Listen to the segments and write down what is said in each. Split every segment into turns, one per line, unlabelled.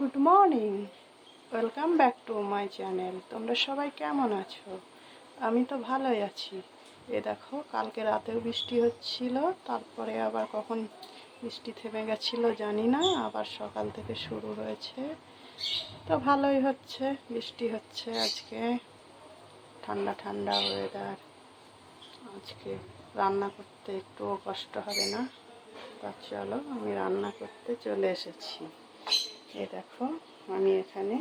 Good morning welcome back to my channel তোমরা সবাই কেমন আছো? আমি তো ভালোই আছি। এ দেখো, কালকে রাতেও বৃষ্টি হচ্ছিল, তারপরে আবার কখন বৃষ্টি থেমে গেছিল জানি না, আবার সকাল থেকে শুরু হয়েছে। তো ভালোই হচ্ছে, বৃষ্টি হচ্ছে আজকে। ঠান্ডা ঠান্ডা ওয়েদার আজকে রান্না করতে একটুও কষ্ট হবে না। তা চলো, আমি রান্না করতে চলে এসেছি। এই দেখো, আমি এখানে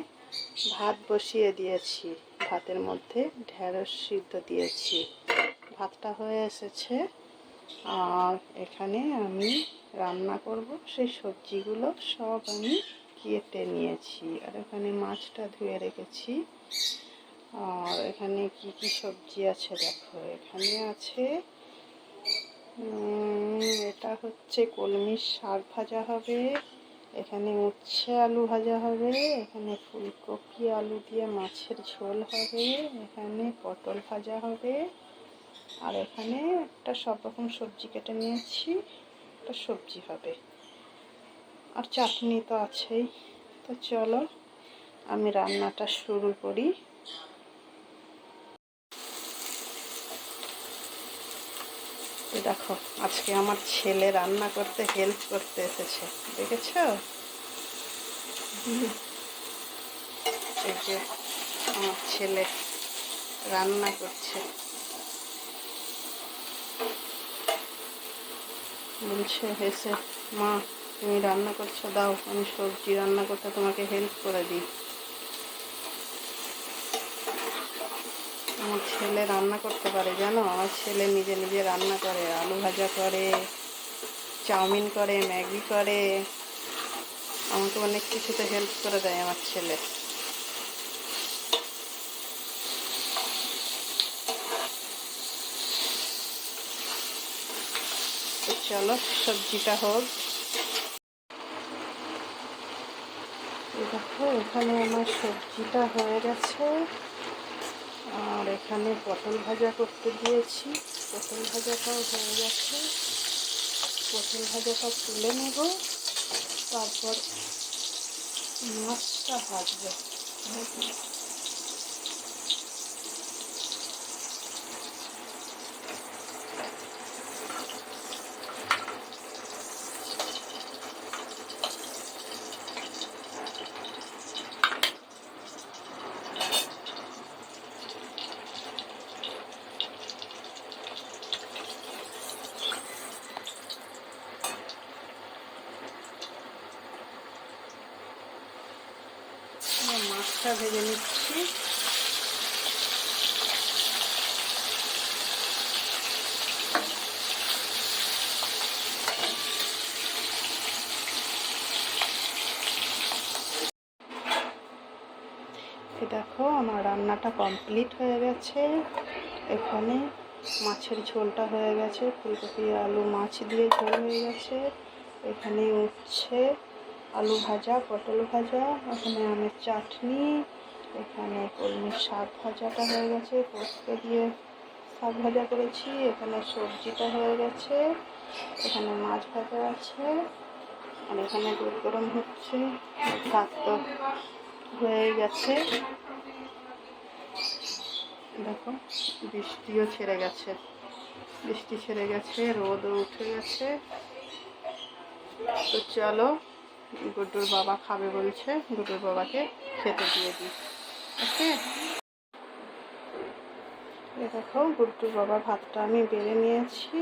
ভাত বসিয়ে দিয়েছি। ভাতের মধ্যে ঢেঁড়স সিদ্ধ দিয়েছি। ভাতটা হয়ে এসেছে। আর এখানে আমি রান্না করব। সেই সবজিগুলো সব আমি কেটে নিয়েছি। আর এখানে মাছটা ধুয়ে রেখেছি। আর এখানে কি কি সবজি আছে দেখো। এখানে আছে এটা হচ্ছে কলমির শাক ভাজা হবে। এখানে উচ্ছে আলু ভাজা হবে, এখানে ফুলকপি আলু দিয়ে মাছের ঝোল হবে, এখানে পটল ভাজা হবে। আর এখানে একটা সব রকম সবজি কেটে নিয়েছি, একটা সবজি হবে। আর চাটনি তো আছেই। তো চলো আমি রান্নাটা শুরু করি। দেখো, আজকে আমার ছেলে রান্না করতে হেল্প করতে এসেছে, দেখেছ? এই যে আমার ছেলে রান্না করছে। বলছে, হেসে, মা, তুমি রান্না করছ, দাও, আমি সবজি রান্না করতে তোমাকে হেল্প করে দিই। আমার ছেলে রান্না করতে পারে, জানো? আমার ছেলে নিজে নিজে রান্না করে, আলু ভাজা করে, চাউমিন করে, ম্যাগি করে। আমাকে অনেক কিছুতে হেল্প করে দেয় আমার ছেলে। চলো, সবজিটা হোক। দেখো, এখানে আমার সবজিটা হয়ে গেছে। আর এখানে পটল ভাজা করতে দিয়েছি। পটল ভাজাটাও হয়ে গেছে। পটল ভাজাটা তুলে নেব। তারপর মাছটা ভাজবো। মাছটা ভেজে নিচ্ছি। দেখো, আমার রান্নাটা কমপ্লিট হয়ে গেছে। এখানে মাছের ঝোলটা হয়ে গেছে। ফুলকপি, আলু, মাছ দিয়ে ঝোল হয়ে গেছে। এখানে উচ্ছে আলু ভাজা, পটল ভাজা, এখানে আমের চাটনি, এখানে কলমির শাক ভাজাটা হয়ে গেছে, পোস্ত দিয়ে শাক ভাজা করেছি, এখানে সবজিটা হয়ে গেছে, এখানে মাছ ভাজা আছে, আর এখানে দুধ গরম হচ্ছে, ভাত তো হয়ে গেছে। দেখো, বৃষ্টিও ছেড়ে গেছে, বৃষ্টি ছেড়ে গেছে, রোদও উঠে গেছে। তো চলো গুড্ডুর বাবা খাবে বলছে, গুড্ডুর বাবাকে খেতে দিয়ে দিই। ওকে? এ দেখো, গুড্ডুর বাবার ভাতটা আমি বেড়ে নিয়েছি।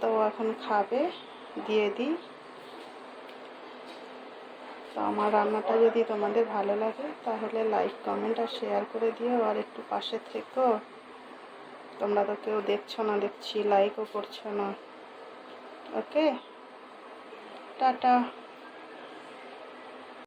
তো এখন খাবে, দিয়ে দিই। তো আমার রান্নাটা যদি তোমাদের ভালো লাগে, তাহলে লাইক কমেন্ট আর শেয়ার করে দিও, আর একটু পাশে থেকো। তোমরা তো কেউ দেখছ না, দেখছি লাইকও করছ না। ওকে? টাটা।